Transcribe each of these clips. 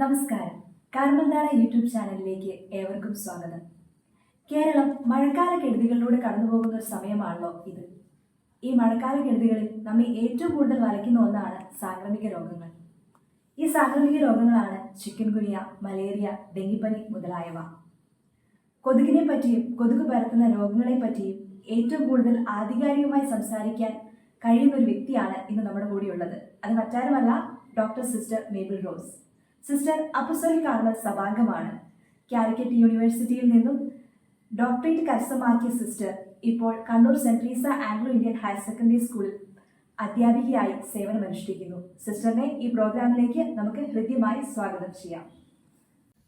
നമസ്കാരം. കാർമന്താര യൂട്യൂബ് ചാനലിലേക്ക് ഏവർക്കും സ്വാഗതം. കേരളം മഴക്കാല കെടുതികളിലൂടെ കടന്നുപോകുന്ന ഒരു സമയമാണല്ലോ ഇത്. ഈ മഴക്കാല കെടുതികളിൽ നമ്മെ ഏറ്റവും കൂടുതൽ വലയ്ക്കുന്ന ഒന്നാണ് സാംക്രമിക രോഗങ്ങൾ. ഈ സാംക്രമിക രോഗങ്ങളാണ് ചിക്കൻ ഗുനിയ മലേറിയ ഡെങ്കിപ്പനി മുതലായവ. കൊതുകിനെ പറ്റിയും കൊതുക് പരത്തുന്ന രോഗങ്ങളെ പറ്റിയും ഏറ്റവും കൂടുതൽ ആധികാരികമായി സംസാരിക്കാൻ കഴിയുന്ന ഒരു വ്യക്തിയാണ് ഇന്ന് നമ്മുടെ കൂടെയുള്ളത്. അത് മറ്റാരുമല്ല doctor sister Mabel Rose. Sister Apostolic Carmel സഭാംഗമാണ്. Calicut യൂണിവേഴ്സിറ്റിയിൽ നിന്നും ഡോക്ടറേറ്റ് കരസ്ഥമാക്കിയ സിസ്റ്റർ ഇപ്പോൾ Kannur saint Teresa Anglo Indian higher secondary സ്കൂളിൽ അധ്യാപികയായി സേവനമനുഷ്ഠിക്കുന്നു. സിസ്റ്ററിനെ ഈ പ്രോഗ്രാമിലേക്ക് നമുക്ക് ഹൃദ്യമായി സ്വാഗതം ചെയ്യാം.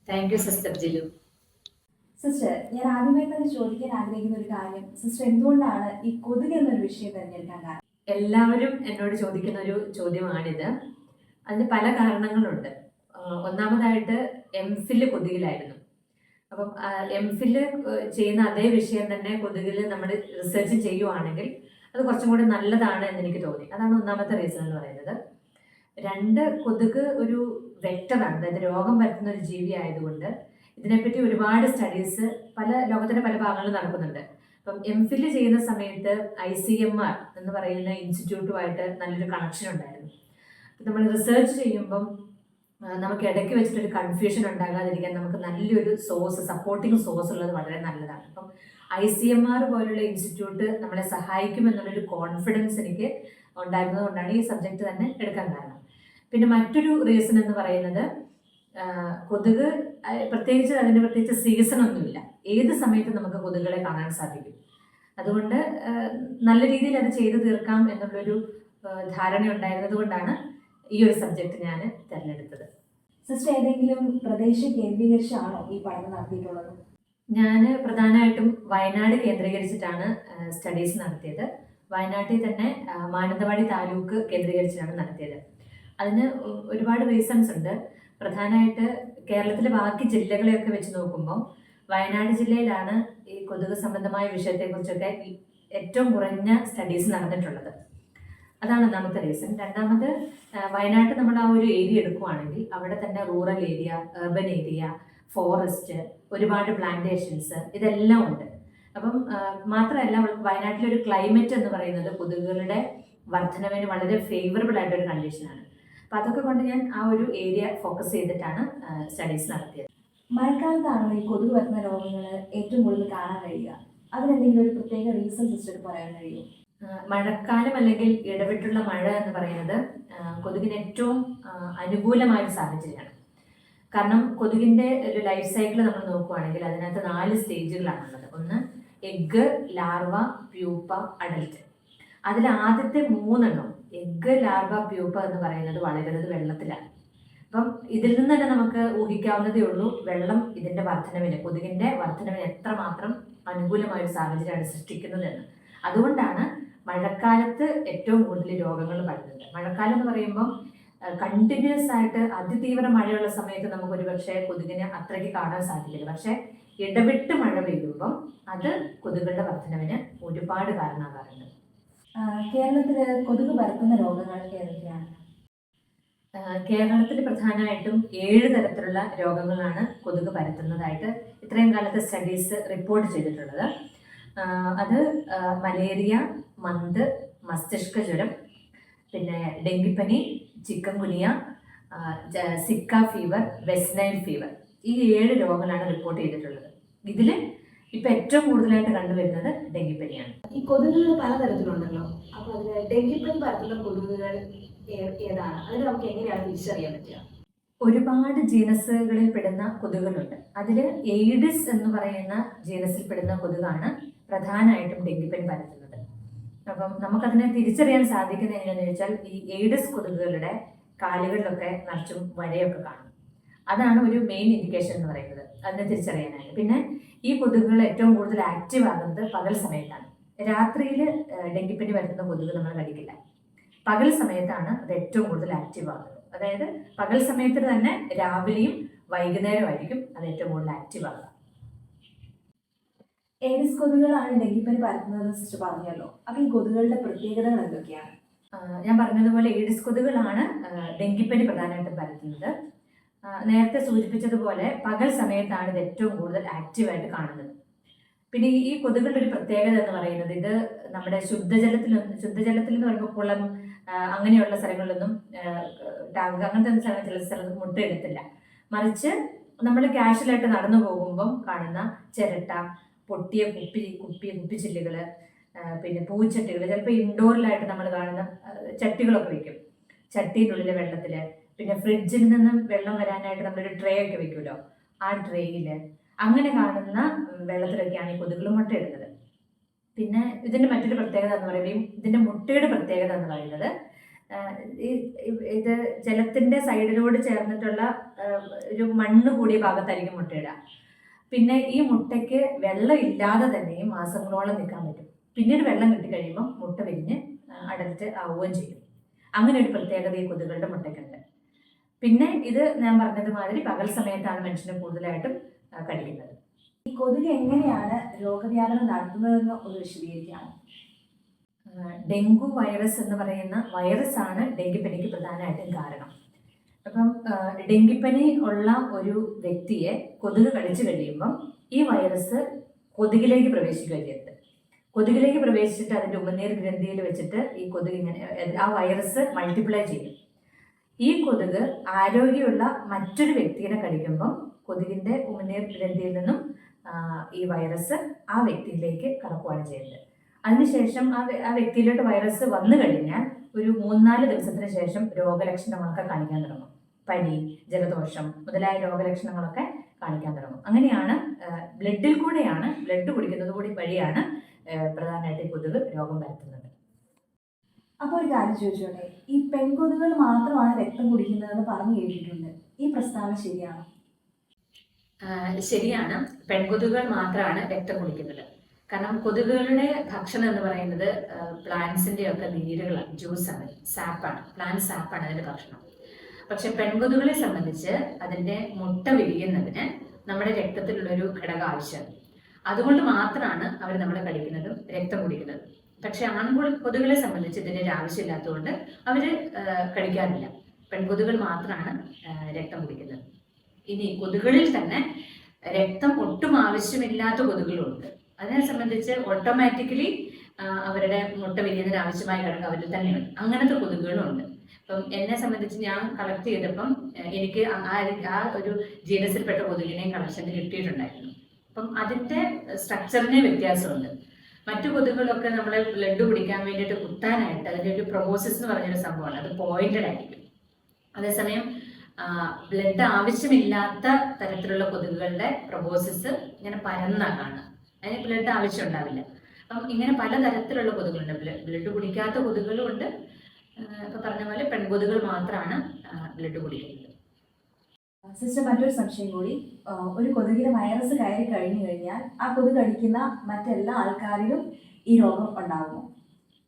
Thank you sister Jilu sister ഞാൻ ആദ്യമായി തന്നെ ചോദിക്കാൻ ആഗ്രഹിക്കുന്ന ഒരു കാര്യം. സിസ്റ്റർ എന്തുകൊണ്ടാണ് ഈ കൊതുക് എന്നൊരു വിഷയം തിരഞ്ഞെടുക്കാൻ കാരണം? എല്ലാവരും എന്നോട് ചോദിക്കുന്ന ഒരു ചോദ്യമാണിത്. അതിന് പല കാരണങ്ങളുണ്ട്. ഒന്നാമതായിട്ട് എം കൊതുകിലായിരുന്നു. അപ്പം എം ചെയ്യുന്ന അതേ വിഷയം തന്നെ കൊതുകിൽ നമ്മൾ റിസർച്ച് ചെയ്യുവാണെങ്കിൽ അത് കുറച്ചും കൂടി നല്ലതാണ് എന്ന് എനിക്ക് തോന്നി. അതാണ് ഒന്നാമത്തെ റീസൺ എന്ന് പറയുന്നത്. രണ്ട് കൊതുക് ഒരു വെക്ടറാണ് അതായത് രോഗം പരത്തുന്ന ഒരു ജീവി ആയതുകൊണ്ട് ഇതിനെപ്പറ്റി ഒരുപാട് സ്റ്റഡീസ് പല ലോകത്തിന്റെ പല ഭാഗങ്ങളിൽ നടക്കുന്നുണ്ട്. അപ്പം എം ചെയ്യുന്ന സമയത്ത് ഐ സി എം ആർ എന്ന് പറയുന്ന ഇൻസ്റ്റിറ്റ്യൂട്ടുമായിട്ട് നല്ലൊരു കണക്ഷൻ ഉണ്ടായിരുന്നു. നമ്മൾ റിസർച്ച് ചെയ്യുമ്പം നമുക്ക് ഇടയ്ക്ക് വെച്ചിട്ടൊരു കൺഫ്യൂഷൻ ഉണ്ടാകാതിരിക്കാൻ നമുക്ക് നല്ലൊരു സോഴ്സ് സപ്പോർട്ടിങ് സോഴ്സ് ഉള്ളത് വളരെ നല്ലതാണ്. അപ്പം ഐ സി എം ആർ പോലുള്ള ഇൻസ്റ്റിറ്റ്യൂട്ട് നമ്മളെ സഹായിക്കുമെന്നുള്ളൊരു കോൺഫിഡൻസ് എനിക്ക് ഉണ്ടായിരുന്നത് കൊണ്ടാണ് ഈ സബ്ജക്റ്റ് തന്നെ എടുക്കാൻ കാരണം. പിന്നെ മറ്റൊരു റീസൺ എന്ന് പറയുന്നത് കൊതുക് പ്രത്യേകിച്ച് അതിന്റെ പ്രത്യേകിച്ച് സീസൺ ഒന്നുമില്ല. ഏത് സമയത്തും നമുക്ക് കൊതുകുകളെ കാണാൻ സാധിക്കും. അതുകൊണ്ട് നല്ല രീതിയിൽ അത് ചെയ്തു തീർക്കാം എന്നുള്ളൊരു ധാരണ ഉണ്ടായിരുന്നത് കൊണ്ടാണ് ഈ ഒരു സബ്ജക്റ്റ് ഞാൻ തിരഞ്ഞെടുത്തത്. സിസ്റ്റർ ഏതെങ്കിലും പ്രദേശം കേന്ദ്രീകരിച്ചാണോ ഈ പഠനം നടത്തിയിട്ടുള്ളത്? ഞാൻ പ്രധാനമായിട്ടും വയനാട് കേന്ദ്രീകരിച്ചിട്ടാണ് സ്റ്റഡീസ് നടത്തിയത്. വയനാട്ടിൽ തന്നെ മാനന്തവാടി താലൂക്ക് കേന്ദ്രീകരിച്ചാണ് നടത്തിയത്. അതിന് ഒരുപാട് റീസൺസ് ഉണ്ട്. പ്രധാനമായിട്ട് കേരളത്തിലെ ബാക്കി ജില്ലകളെയൊക്കെ വെച്ച് നോക്കുമ്പോൾ വയനാട് ജില്ലയിലാണ് ഈ കൊതുക് സംബന്ധമായ വിഷയത്തെക്കുറിച്ചൊക്കെ ഏറ്റവും കുറഞ്ഞ സ്റ്റഡീസ് നടന്നിട്ടുള്ളത്. അതാണ് ഒന്നാമത്തെ റീസൺ രണ്ടാമത് വയനാട്ട് നമ്മൾ ആ ഒരു ഏരിയ എടുക്കുവാണെങ്കിൽ അവിടെ തന്നെ rural area urban area forest ഒരുപാട് പ്ലാന്റേഷൻസ് ഇതെല്ലാം ഉണ്ട്. അപ്പം മാത്രമല്ല വയനാട്ടിലെ ഒരു ക്ലൈമറ്റ് എന്ന് പറയുന്നത് കൊതുകുകളുടെ വർധനവിന് വളരെ ഫേവറബിൾ ആയിട്ടൊരു കണ്ടീഷനാണ് അപ്പം അതൊക്കെ കൊണ്ട് ഞാൻ ആ ഒരു ഏരിയ ഫോക്കസ് ചെയ്തിട്ടാണ് സ്റ്റഡീസ് നടത്തിയത്. മഴക്കാലത്താണോ ഈ കൊതുക് വരുന്ന രോഗങ്ങൾ ഏറ്റവും കൂടുതൽ കാണാൻ കഴിയുക. അതിനെന്തെങ്കിലും ഒരു പ്രത്യേക റീസൺ സിസ്റ്റർ പറയാൻ കഴിയുമോ? മഴക്കാലം അല്ലെങ്കിൽ ഇടവിട്ടുള്ള മഴ എന്ന് പറയുന്നത് കൊതുകിന് ഏറ്റവും അനുകൂലമായ ഒരു സാഹചര്യമാണ്. കാരണം കൊതുകിന്റെ ഒരു ലൈഫ് സൈക്കിൾ നമ്മൾ നോക്കുവാണെങ്കിൽ അതിനകത്ത് നാല് സ്റ്റേജുകളാണുള്ളത്. ഒന്ന് എഗ്ഗ് ലാർവ പ്യൂപ്പ അഡൽറ്റ് അതിൽ ആദ്യത്തെ മൂന്നെണ്ണം എഗ്ഗ് ലാർവ പ്യൂപ്പ എന്ന് പറയുന്നത് വളരുന്നത് വെള്ളത്തിലാണ്. അപ്പം ഇതിൽ നിന്ന് തന്നെ നമുക്ക് ഊഹിക്കാവുന്നതേ ഉള്ളൂ വെള്ളം ഇതിന്റെ വർധനവിന് കൊതുകിന്റെ വർധനവിന് എത്രമാത്രം അനുകൂലമായ ഒരു സാഹചര്യമാണ് സൃഷ്ടിക്കുന്നതെന്ന്. അതുകൊണ്ടാണ് മഴക്കാലത്ത് ഏറ്റവും കൂടുതൽ രോഗങ്ങൾ വരുന്നത് മഴക്കാലം എന്ന് പറയുമ്പോൾ കണ്ടിന്യൂസ് ആയിട്ട് അതിതീവ്ര മഴയുള്ള സമയത്ത് നമുക്ക് ഒരു പക്ഷേ കൊതുകിനെ അത്രയ്ക്ക് കാണാൻ സാധിക്കില്ല. പക്ഷെ ഇടവിട്ട് മഴ പെയ്യുമ്പം അത് കൊതുകുകളുടെ വർധനവിന് ഒരുപാട് കാരണമാകാറുണ്ട്. കേരളത്തിൽ കേരളത്തിൽ കൊതുക് പരത്തുന്ന രോഗങ്ങൾ ഏതൊക്കെയാണ്? കേരളത്തിൽ പ്രധാനമായിട്ടും ഏഴ് തരത്തിലുള്ള രോഗങ്ങളാണ് കൊതുക് പരത്തുന്നതായിട്ട് ഇത്രയും കാലത്തെ സ്റ്റഡീസ് റിപ്പോർട്ട് ചെയ്തിട്ടുള്ളത്. അത് മലേറിയ മന്ത് മസ്തിഷ്ക ജ്വരം പിന്നെ ഡെങ്കിപ്പനി chikungunya zika fever West Nile fever. ഈ ഏഴ് രോഗങ്ങളാണ് റിപ്പോർട്ട് ചെയ്തിട്ടുള്ളത്. ഇതിൽ ഇപ്പം ഏറ്റവും കൂടുതലായിട്ട് കണ്ടുവരുന്നത് ഡെങ്കിപ്പനിയാണ്. ഈ കൊതുകുകൾ പലതരത്തിലുണ്ടല്ലോ. അപ്പൊ അതിൽ ഡെങ്കിപ്പനി പരത്തുന്ന കൊതുകുകൾ ഏതാണ്? അതിന് നമുക്ക് എങ്ങനെയാണ് തിരിച്ചറിയാൻ പറ്റുക? ഒരുപാട് ജീനസുകളിൽ പെടുന്ന കൊതുകുകളുണ്ട്. അതിൽ എയ്ഡിസ് എന്ന് പറയുന്ന ജീനസിൽ പെടുന്ന കൊതുകാണ് പ്രധാനമായിട്ടും ഡെങ്കിപ്പനി പരത്തുന്നത് അപ്പം നമുക്കതിനെ തിരിച്ചറിയാൻ സാധിക്കുന്നത് എങ്ങനെയാണെന്ന് ചോദിച്ചാൽ ഈ എയ്ഡ്സ് കൊതുകുകളുടെ കാലുകളിലൊക്കെ നിറച്ചും വരയൊക്കെ കാണും. അതാണ് ഒരു മെയിൻ ഇൻഡിക്കേഷൻ എന്ന് പറയുന്നത്. അതിനെ തിരിച്ചറിയാനായിട്ട്. പിന്നെ ഈ കൊതുകുകൾ ഏറ്റവും കൂടുതൽ ആക്റ്റീവ് ആകുന്നത് പകൽ സമയത്താണ്. രാത്രിയിൽ ഡെങ്കിപ്പനി വരുന്ന കൊതുക് നമ്മൾ കടിക്കില്ല പകൽ സമയത്താണ് അത് ഏറ്റവും കൂടുതൽ ആക്റ്റീവ് ആകുന്നത്. അതായത് പകൽ സമയത്ത് തന്നെ രാവിലെയും വൈകുന്നേരമായിരിക്കും അത് ഏറ്റവും കൂടുതൽ ആക്റ്റീവ് ആകുക ഏഡിസ് കൊതുകുകളാണ് ഡെങ്കിപ്പനി പരത്തുന്നത് സിസ്റ്റർ പറഞ്ഞല്ലോ. അപ്പൊ ഈ കൊതുകുകളുടെ പ്രത്യേകതകൾ എന്തൊക്കെയാണ്? ഞാൻ പറഞ്ഞതുപോലെ ഏഡിസ് കൊതുകുകളാണ് ഡെങ്കിപ്പനി പ്രധാനമായിട്ടും പരത്തുന്നത്. നേരത്തെ സൂചിപ്പിച്ചതുപോലെ പകൽ സമയത്താണ് ഇത് ഏറ്റവും കൂടുതൽ ആക്റ്റീവായിട്ട് കാണുന്നത്. പിന്നെ ഈ- കൊതുകളുടെ ഒരു പ്രത്യേകത എന്ന് പറയുന്നത് ഇത് നമ്മുടെ ശുദ്ധജലത്തിൽ ശുദ്ധജലത്തിൽ എന്ന് പറയുമ്പോൾ കുളം അങ്ങനെയുള്ള സ്ഥലങ്ങളിലൊന്നും ടാങ്ക് അങ്ങനത്തെ സ്ഥലം ചില സ്ഥലത്ത് മുട്ടയെടുത്തില്ല മറിച്ച് നമ്മൾ കാഷ്വലായിട്ട് നടന്നു പോകുമ്പം കാണുന്ന ചിരട്ട പൊട്ടിയ കുപ്പി കുപ്പിയ കുപ്പിച്ചില്ലുകൾ പിന്നെ പൂച്ചട്ടികൾ ചിലപ്പോൾ ഇൻഡോറിലായിട്ട് നമ്മൾ കാണുന്ന ചട്ടികളൊക്കെ വെക്കും. ചട്ടീന്റെ ഉള്ളിലെ വെള്ളത്തിൽ പിന്നെ ഫ്രിഡ്ജിൽ നിന്നും വെള്ളം വരാനായിട്ട് നമ്മളൊരു ട്രേ ഒക്കെ വെക്കുമല്ലോ ആ ട്രേയിൽ അങ്ങനെ കാണുന്ന വെള്ളത്തിലൊക്കെയാണ് ഈ കൊതുകുകൾ മുട്ടയിടുന്നത്. പിന്നെ ഇതിന്റെ മറ്റൊരു പ്രത്യേകത എന്ന് പറയുമ്പോൾ ഇതിന്റെ മുട്ടയുടെ പ്രത്യേകത എന്ന് പറയുന്നത് ഇത് ജലത്തിന്റെ സൈഡിലോട് ചേർന്നിട്ടുള്ള ഒരു മണ്ണ് കൂടിയ ഭാഗത്തായിരിക്കും മുട്ടയിടുക. പിന്നെ ഈ മുട്ടയ്ക്ക് വെള്ളം ഇല്ലാതെ തന്നെയും മാസങ്ങളോളം നിൽക്കാൻ പറ്റും. പിന്നീട് വെള്ളം കിട്ടിക്കഴിയുമ്പോൾ മുട്ട വിരിഞ്ഞ് അടൽറ്റ് ആവുകയും ചെയ്യും. അങ്ങനെ ഒരു പ്രത്യേകത ഈ കൊതുകളുടെ മുട്ടയ്ക്കുണ്ട്. പിന്നെ ഇത് ഞാൻ പറഞ്ഞതുമാതിരി പകൽ സമയത്താണ് മനുഷ്യനെ കൂടുതലായിട്ടും കഴിക്കുന്നത് ഈ കൊതുക് എങ്ങനെയാണ് രോഗവ്യാപനം നടത്തുന്നതെന്ന് ഒന്ന് വിശദീകരിക്കുകയാണ് ഡെങ്കു വൈറസ് എന്ന് പറയുന്ന വൈറസ് ആണ് ഡെങ്കിപ്പനിക്ക് പ്രധാനമായിട്ടും കാരണം. അപ്പം ഡെങ്കിപ്പനി ഉള്ള ഒരു വ്യക്തിയെ കൊതുക് കടിച്ചു കഴിയുമ്പം ഈ വൈറസ് കൊതുകിലേക്ക് ചെയ്യുന്നത് കൊതുകിലേക്ക് പ്രവേശിച്ചിട്ട് അതിന്റെ ഉമനീർ ഗ്രന്ഥിയിൽ വെച്ചിട്ട് ഈ കൊതുക് ഇങ്ങനെ ആ വൈറസ് മൾട്ടിപ്ലൈ ചെയ്യും. ഈ കൊതുക് ആരോഗ്യമുള്ള മറ്റൊരു വ്യക്തിയെ കടിക്കുമ്പം കൊതുകിന്റെ ഉമനീർ ഗ്രന്ഥിയിൽ നിന്നും ഈ വൈറസ് ആ വ്യക്തിയിലേക്ക് കടക്കുകയാണ് ചെയ്യുന്നത്. അതിനുശേഷം ആ ആ വ്യക്തിയിലോട്ട് വൈറസ് വന്നു കഴിഞ്ഞാൽ ഒരു മൂന്നാൽ ദിവസത്തിന് ശേഷം രോഗലക്ഷണങ്ങളൊക്കെ കാണിക്കാൻ തുടങ്ങും. പനി ജലദോഷം മുതലായ രോഗലക്ഷണങ്ങളൊക്കെ കാണിക്കാൻ തുടങ്ങും. അങ്ങനെയാണ് ബ്ലഡിൽ കൂടെയാണ് ബ്ലഡ് കുടിക്കുന്നത് കൂടി വഴിയാണ് പ്രധാനമായിട്ടും കൊതുക് രോഗം വരുത്തുന്നത്. അപ്പോൾ ഒരു കാര്യം ചോദിച്ചോട്ടെ? ഈ പെൺകൊതുകൾ മാത്രമാണ് രക്തം കുടിക്കുന്നതെന്ന് പറഞ്ഞു കേട്ടിട്ടുണ്ട്. ഈ പ്രസ്താവന ശരിയാണോ? ശരിയാണ്. പെൺകൊതുകൾ മാത്രമാണ് രക്തം കുടിക്കുന്നത്. കാരണം കൊതുകുകളുടെ ഭക്ഷണം എന്ന് പറയുന്നത് പ്ലാന്റ്സിന്റെ ഒക്കെ നീരുകളാണ് ജ്യൂസാണ് സാപ്പാണ് പ്ലാന്റ് സാപ്പാണ് അതിന്റെ ഭക്ഷണം. പക്ഷെ പെൺകൊതുകളെ സംബന്ധിച്ച് അതിന്റെ മുട്ട വിരിയുന്നതിന് നമ്മുടെ രക്തത്തിലുള്ളൊരു ഘടകം ആവശ്യമാണ് അതുകൊണ്ട് മാത്രമാണ് അവർ നമ്മളെ കടിക്കുന്നതും രക്തം കുടിക്കുന്നതും. പക്ഷെ ആൺകുൾ കൊതുകുകളെ സംബന്ധിച്ച് ഇതിന്റെ ഒരു ആവശ്യമില്ലാത്തതുകൊണ്ട് അവർ കടിക്കാറില്ല. പെൺകൊതുകുകൾ മാത്രമാണ് രക്തം കുടിക്കുന്നത്. ഇനി കൊതുകളിൽ തന്നെ രക്തം ഒട്ടും ആവശ്യമില്ലാത്ത കൊതുകുകളുണ്ട്. അതിനെ സംബന്ധിച്ച് ഓട്ടോമാറ്റിക്കലി അവരുടെ മുട്ട വിരിയുന്നതിന് ആവശ്യമായ ഘടകം അവരിൽ തന്നെയുണ്ട് അങ്ങനത്തെ കൊതുകുകളുണ്ട്. അപ്പം എന്നെ സംബന്ധിച്ച് ഞാൻ കളക്ട് ചെയ്തപ്പം എനിക്ക് ആ ആ ഒരു ജീനസിൽപ്പെട്ട കൊതുകിനെ കളക്ഷൻ കിട്ടിയിട്ടുണ്ടായിരുന്നു. അപ്പം അതിന്റെ സ്ട്രക്ചറിനെ വ്യത്യാസമുണ്ട്. മറ്റു കൊതുകുകളൊക്കെ നമ്മളെ ബ്ലഡ് കുടിക്കാൻ വേണ്ടിയിട്ട് കുത്താനായിട്ട് അതിന്റെ ഒരു പ്രൊബോസിസ് എന്ന് പറഞ്ഞൊരു സംഭവമാണ്. അത് പോയിന്റഡ് ആയിരിക്കും. അതേസമയം ബ്ലഡ് ആവശ്യമില്ലാത്ത തരത്തിലുള്ള കൊതുകുകളുടെ പ്രൊബോസിസ് ഇങ്ങനെ പരന്നാണ് അതിന് ബ്ലഡ് ആവശ്യം ഉണ്ടാവില്ല. അപ്പം ഇങ്ങനെ പലതരത്തിലുള്ള തരത്തിലുള്ള കൊതുകുകളുണ്ട് ബ്ലഡ് കുടിക്കാത്ത കൊതുകുകളും ഉണ്ട്. ആഹ് ഇപ്പൊ പറഞ്ഞ പോലെ പെൺകൊതുകൾ മാത്രമാണ് ബ്ലഡ് കുടിക്കുന്നത്. സിസ്റ്റർ മറ്റൊരു സംശയം കൂടി. ഒരു കൊതുകിന് വൈറസ് കയറി കഴിഞ്ഞു കഴിഞ്ഞാൽ ആ കൊതുക് കടിക്കുന്ന മറ്റെല്ലാ ആൾക്കാരിലും ഈ രോഗം ഉണ്ടാകുമോ?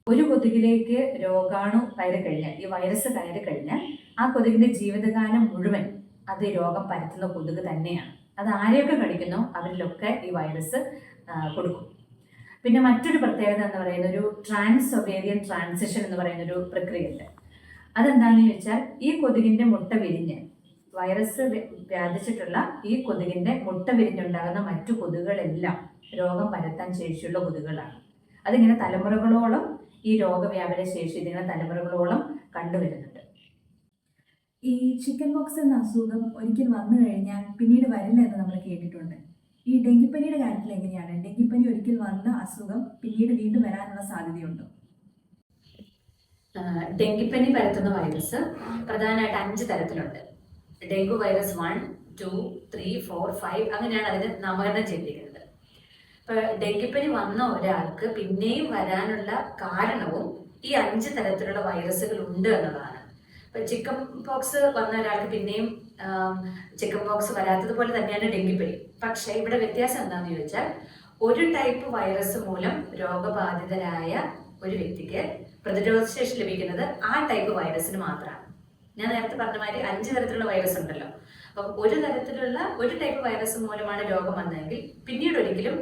ഒരു കൊതുകിലേക്ക് രോഗാണു കയറി കഴിഞ്ഞാൽ ഈ വൈറസ് കയറി കഴിഞ്ഞാൽ ആ കൊതുകിന്റെ ജീവിതകാലം മുഴുവൻ അത് രോഗം പരത്തുന്ന കൊതുക് തന്നെയാണ്. അത് ആരെയൊക്കെ കടിക്കുന്നോ? അവരിലൊക്കെ ഈ വൈറസ് കൊടുക്കും. പിന്നെ മറ്റൊരു പ്രത്യേകത എന്ന് പറയുന്ന ഒരു ട്രാൻസ് ഒബേരിയൻ ട്രാൻസിഷൻ എന്ന് പറയുന്ന ഒരു പ്രക്രിയ ഉണ്ട് അതെന്താണെന്ന് ചോദിച്ചാൽ ഈ കൊതുകിന്റെ മുട്ട വിരിഞ്ഞ് വൈറസ് വ്യ- വ്യാപിച്ചിട്ടുള്ള ഈ കൊതുകിന്റെ മുട്ട വിരിഞ്ഞുണ്ടാകുന്ന മറ്റു കൊതുകുകളെല്ലാം രോഗം പരത്താൻ ശേഷിയുള്ള കൊതുകുകളാണ്. അതിങ്ങനെ തലമുറകളോളം ഈ രോഗവ്യാപന ശേഷി ഇതിങ്ങനെ തലമുറകളോളം കണ്ടുവരുന്നുണ്ട്. ഈ ചിക്കൻ ബോക്സ് എന്ന അസുഖം ഒരിക്കൽ വന്നു കഴിഞ്ഞാൽ പിന്നീട് വരില്ല എന്ന് നമ്മൾ കേട്ടിട്ടുണ്ട്. ഈ ഡെങ്കിപ്പനിയുടെ കാര്യത്തിൽ എങ്ങനെയാണ്? ഡെങ്കിപ്പനി ഒരിക്കൽ വന്ന അസുഖം പിന്നീട് വീണ്ടും വരാനുള്ള സാധ്യതയുണ്ടോ? ഡെങ്കിപ്പനി പരത്തുന്ന വൈറസ് പ്രധാനമായിട്ട് അഞ്ച് തരത്തിലുണ്ട്. Dengue virus one two three four five അങ്ങനെയാണ് അതിന് നാമകരണം ചെയ്തിരിക്കുന്നത്. ഇപ്പൊ ഡെങ്കിപ്പനി വന്ന ഒരാൾക്ക് പിന്നെയും വരാനുള്ള കാരണവും ഈ അഞ്ച് തരത്തിലുള്ള വൈറസുകൾ ഉണ്ട് എന്നുള്ളതാണ്. ഇപ്പൊ ചിക്കൻ പോക്സ് വന്ന ഒരാൾക്ക് പിന്നെയും ചിക്കൻ പോക്സ് വരാത്തതുപോലെ തന്നെയാണ് ഡെങ്കിപ്പനി. പക്ഷേ ഇവിടെ വ്യത്യാസം എന്താണെന്ന് ചോദിച്ചാൽ ഒരു ടൈപ്പ് വൈറസ് മൂലം രോഗബാധിതരായ ഒരു വ്യക്തിക്ക് പ്രതിരോധശേഷി ലഭിക്കുന്നത് ആ ടൈപ്പ് വൈറസിന് മാത്രമാണ്. ഞാൻ നേരത്തെ പറഞ്ഞ മാതിരി അഞ്ച് തരത്തിലുള്ള വൈറസ് ഉണ്ടല്ലോ. അപ്പം ഒരു തരത്തിലുള്ള ഒരു ടൈപ്പ് വൈറസ് മൂലമാണ് രോഗം വന്നതെങ്കിൽ പിന്നീട് ഒരിക്കലും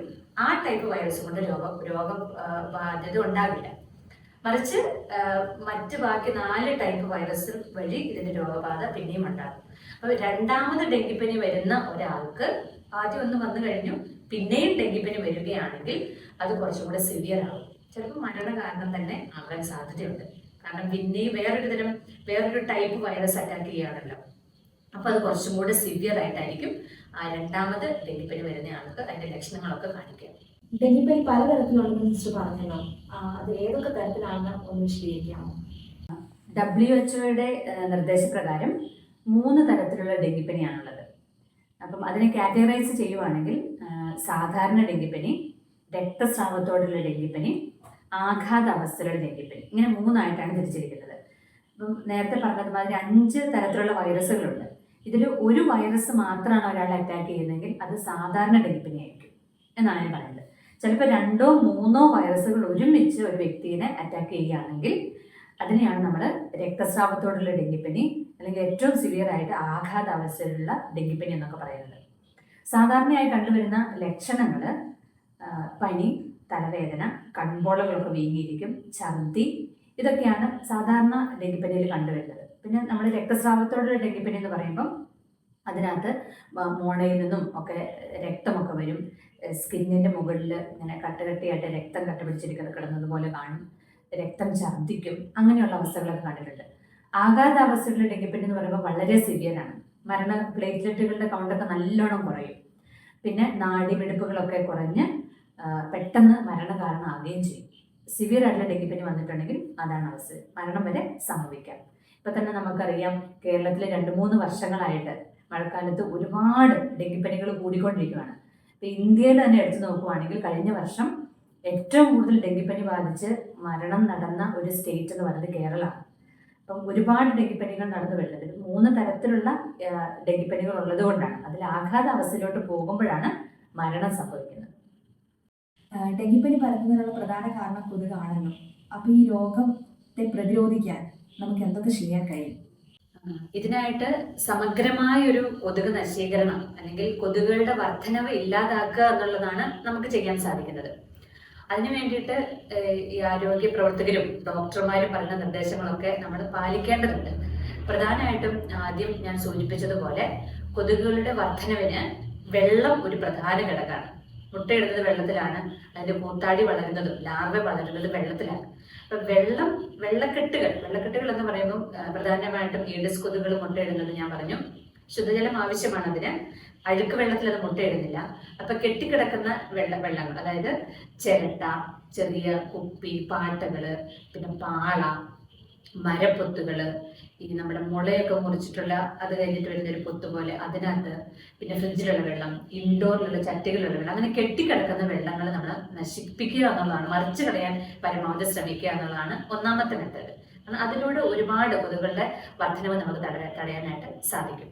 ആ ടൈപ്പ് വൈറസ് കൊണ്ട് രോഗം രോഗ ഉണ്ടാവില്ല. ഉണ്ടാകില്ല മറിച്ച് മറ്റ് ബാക്കി നാല് ടൈപ്പ് വൈറസ് വഴി ഇതിന്റെ രോഗബാധ പിന്നെയും ഉണ്ടാകും. അപ്പൊ രണ്ടാമത് ഡെങ്കിപ്പനി വരുന്ന ഒരാൾക്ക് ആദ്യം ഒന്ന് വന്നു കഴിഞ്ഞു പിന്നെയും ഡെങ്കിപ്പനി വരികയാണെങ്കിൽ അത് കുറച്ചും കൂടെ സിവിയർ ആവും. ചിലപ്പോൾ മരണ കാരണം തന്നെ ആകാൻ സാധ്യതയുണ്ട്. കാരണം പിന്നെയും വേറൊരു തരം വേറൊരു ടൈപ്പ് വൈറസ് അറ്റാക്ക് ചെയ്യുകയാണല്ലോ. അപ്പൊ അത് കുറച്ചും കൂടെ സിവിയർ ആയിട്ടായിരിക്കും ആ രണ്ടാമത് ഡെങ്കിപ്പനി വരുന്ന ആൾക്ക് അതിന്റെ ലക്ഷണങ്ങളൊക്കെ കാണിക്കുക. ഡെങ്കിപ്പനി പലതരത്തിലുണ്ടെന്ന് സിസ്റ്റർ പറഞ്ഞല്ലോ. അത് ഏതൊക്കെ തരത്തിലാണെന്ന് ഒന്ന് വിശദീകരിക്കാമോ ഡബ്ല്യു നിർദ്ദേശപ്രകാരം മൂന്ന് തരത്തിലുള്ള ഡെങ്കിപ്പനിയാണുള്ളത്. അപ്പം അതിനെ കാറ്റഗറൈസ് ചെയ്യുവാണെങ്കിൽ സാധാരണ ഡെങ്കിപ്പനി രക്തസ്രാവത്തോടുള്ള ഡെങ്കിപ്പനി ആഘാത അവസ്ഥയിലുള്ള ഡെങ്കിപ്പനി ഇങ്ങനെ മൂന്നായിട്ടാണ് തിരിച്ചിരിക്കുന്നത്. അപ്പം നേരത്തെ പറഞ്ഞതുമാതിരി അഞ്ച് തരത്തിലുള്ള വൈറസുകളുണ്ട്. ഇതിൽ ഒരു വൈറസ് മാത്രമാണ് ഒരാളെ അറ്റാക്ക് ചെയ്യുന്നതെങ്കിൽ അത് സാധാരണ ഡെങ്കിപ്പനി ആയിരിക്കും എന്നാണ് ഞാൻ പറയുന്നത്. ചിലപ്പോൾ രണ്ടോ മൂന്നോ വൈറസുകൾ ഒരുമിച്ച് ഒരു വ്യക്തിയെ അറ്റാക്ക് ചെയ്യുകയാണെങ്കിൽ അതിനെയാണ് നമ്മൾ രക്തസ്രാവത്തോടുള്ള ഡെങ്കിപ്പനി അല്ലെങ്കിൽ ഏറ്റവും സിവിയർ ആയിട്ട് ആഘാത അവസ്ഥയിലുള്ള ഡെങ്കിപ്പനി എന്നൊക്കെ പറയുന്നത്. സാധാരണയായി കണ്ടുവരുന്ന ലക്ഷണങ്ങൾ പനി തലവേദന കൺപോളകളൊക്കെ വീങ്ങിയിരിക്കും ഛർദി ഇതൊക്കെയാണ് സാധാരണ ഡെങ്കിപ്പനിയിൽ കണ്ടുവരുന്നത്. പിന്നെ നമ്മൾ രക്തസ്രാവത്തോടുള്ള ഡെങ്കിപ്പനി എന്ന് പറയുമ്പം അതിനകത്ത് മോണയിൽ നിന്നും ഒക്കെ രക്തമൊക്കെ വരും. സ്കിന്നിന്റെ മുകളിൽ ഇങ്ങനെ കട്ടകട്ടിയായിട്ട് രക്തം കട്ട പിടിച്ചിരിക്കുന്നത് കിടന്നതുപോലെ കാണും. രക്തം ഛർദ്ദിക്കും. അങ്ങനെയുള്ള അവസ്ഥകളൊക്കെ കണ്ടിട്ടുണ്ട്. ആഘാതാവസ്ഥകളിൽ ഡെങ്കിപ്പനി എന്ന് പറയുമ്പോൾ വളരെ സിവിയറാണ് മരണ പ്ലേറ്റ്ലെറ്റുകളുടെ കൗണ്ടൊക്കെ നല്ലോണം കുറയും. പിന്നെ നാഡിമിടിപ്പുകളൊക്കെ കുറഞ്ഞ് പെട്ടെന്ന് മരണ കാരണമാവുകയും ചെയ്യും. സിവിയർ ആയിട്ടുള്ള ഡെങ്കിപ്പനി വന്നിട്ടുണ്ടെങ്കിൽ അതാണ് അവസ്ഥ. മരണം വരെ സംഭവിക്കാം. ഇപ്പൊ തന്നെ നമുക്കറിയാം കേരളത്തിൽ രണ്ട് മൂന്ന് വർഷങ്ങളായിട്ട് മഴക്കാലത്ത് ഒരുപാട് ഡെങ്കിപ്പനികൾ കൂടിക്കൊണ്ടിരിക്കുകയാണ് ഇപ്പൊ ഇന്ത്യയിൽ തന്നെ എടുത്തു നോക്കുവാണെങ്കിൽ കഴിഞ്ഞ വർഷം ഏറ്റവും കൂടുതൽ ഡെങ്കിപ്പനി ബാധിച്ച് മരണം നടന്ന ഒരു സ്റ്റേറ്റ് എന്ന് പറയുന്നത് കേരളമാണ്. അപ്പം ഒരുപാട് ഡെങ്കിപ്പനികൾ നടന്നു വരുന്നത് മൂന്ന് തരത്തിലുള്ള ഡെങ്കിപ്പനികൾ ഉള്ളത് കൊണ്ടാണ്. അതിൽ ആഘാത അവസ്ഥയിലോട്ട് പോകുമ്പോഴാണ് മരണം സംഭവിക്കുന്നത്. ഡെങ്കിപ്പനി പരത്തുന്നതിനുള്ള പ്രധാന കാരണം കൊതുകാണല്ലോ അപ്പോൾ ഈ രോഗത്തെ പ്രതിരോധിക്കാൻ നമുക്ക് എന്തൊക്കെ ചെയ്യാൻ കഴിയും? ഇതിനായിട്ട് സമഗ്രമായ ഒരു കൊതുക് നശീകരണം അല്ലെങ്കിൽ കൊതുകുകളുടെ വർധനവ് ഇല്ലാതാക്കുക എന്നുള്ളതാണ് നമുക്ക് ചെയ്യാൻ സാധിക്കുന്നത്. അതിനു വേണ്ടിയിട്ട് ഈ ആരോഗ്യ പ്രവർത്തകരും ഡോക്ടർമാരും പറയുന്ന നിർദ്ദേശങ്ങളൊക്കെ നമ്മൾ പാലിക്കേണ്ടതുണ്ട്. പ്രധാനമായിട്ടും ആദ്യം ഞാൻ സൂചിപ്പിച്ചതുപോലെ കൊതുകുകളുടെ വർധനവിന് വെള്ളം ഒരു പ്രധാന ഘടകമാണ്. മുട്ടയിടുന്നത് വെള്ളത്തിലാണ് അതിന്റെ കൂത്താടി വളരുന്നതും ലാർവ വളരുന്നത് വെള്ളത്തിലാണ്. അപ്പൊ വെള്ളം വെള്ളക്കെട്ടുകൾ വെള്ളക്കെട്ടുകൾ എന്ന് പറയുമ്പോൾ പ്രധാനമായിട്ടും ഈഡസ് കൊതുകൾ മുട്ടയിടുന്നത് ഞാൻ പറഞ്ഞു. ശുദ്ധജലം ആവശ്യമാണ് അതിന്. അഴുക്ക് വെള്ളത്തിൽ അത് മുട്ടയിടുന്നില്ല. അപ്പൊ കെട്ടിക്കിടക്കുന്ന വെള്ള വെള്ളങ്ങൾ അതായത് ചിരട്ട ചെറിയ കുപ്പി പാട്ടകൾ പിന്നെ പാള മരപ്പൊത്തുകൾ ഈ നമ്മുടെ മുളയൊക്കെ മുറിച്ചിട്ടുള്ള അത് കഴിഞ്ഞിട്ട് വരുന്ന ഒരു പൊത്ത് പോലെ അതിനകത്ത് പിന്നെ ഫ്രിഡ്ജിലുള്ള വെള്ളം ഇൻഡോറിലുള്ള ചട്ടികളിലുള്ള വെള്ളം അങ്ങനെ കെട്ടിക്കിടക്കുന്ന വെള്ളങ്ങൾ നമ്മൾ നശിപ്പിക്കുക എന്നുള്ളതാണ് മറിച്ച് കളയാൻ പരമാവധി ശ്രമിക്കുക എന്നുള്ളതാണ് ഒന്നാമത്തെ മെത്തേഡ്. കാരണം അതിലൂടെ ഒരുപാട് കൊതുകളുടെ വർധനവ് നമുക്ക് തടയാനായിട്ട് സാധിക്കും.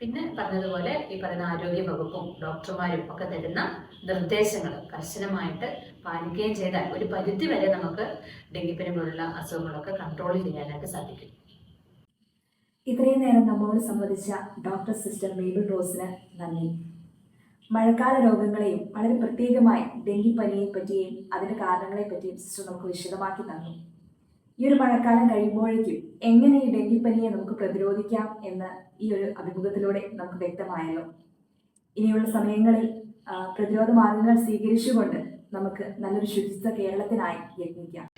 പിന്നെ പറഞ്ഞതുപോലെ ഈ പറയുന്ന ആരോഗ്യ വകുപ്പും ഡോക്ടർമാരും ഒക്കെ തരുന്ന നിർദ്ദേശങ്ങൾ കർശനമായിട്ട് പാലിക്കുകയും ചെയ്താൽ ഒരു പരിധി വരെ നമുക്ക് ഡെങ്കിപ്പനി പോലുള്ള അസുഖങ്ങളൊക്കെ കൺട്രോൾ ചെയ്യാനായിട്ട് സാധിക്കും. ഇത്രയും നേരം നമ്മോട് സംബന്ധിച്ച ഡോക്ടർ സിസ്റ്റർ മേബിൾ റോസിന് നന്ദി. മഴക്കാല രോഗങ്ങളെയും വളരെ പ്രത്യേകമായി ഡെങ്കിപ്പനിയെ പറ്റിയും അതിന്റെ കാരണങ്ങളെ പറ്റിയും സിസ്റ്റർ നമുക്ക് വിശദമാക്കി തന്നു. ഈ ഒരു മഴക്കാലം കഴിയുമ്പോഴേക്കും എങ്ങനെ ഈ ഡെങ്കിപ്പനിയെ നമുക്ക് പ്രതിരോധിക്കാം എന്ന് ഈ ഒരു അഭിമുഖത്തിലൂടെ നമുക്ക് വ്യക്തമായല്ലോ. ഇനിയുള്ള സമയങ്ങളിൽ പ്രതിരോധ മാർഗങ്ങൾ സ്വീകരിച്ചുകൊണ്ട് നമുക്ക് നല്ലൊരു ശുചിത്വ കേരളത്തിനായി യത്നിക്കാം.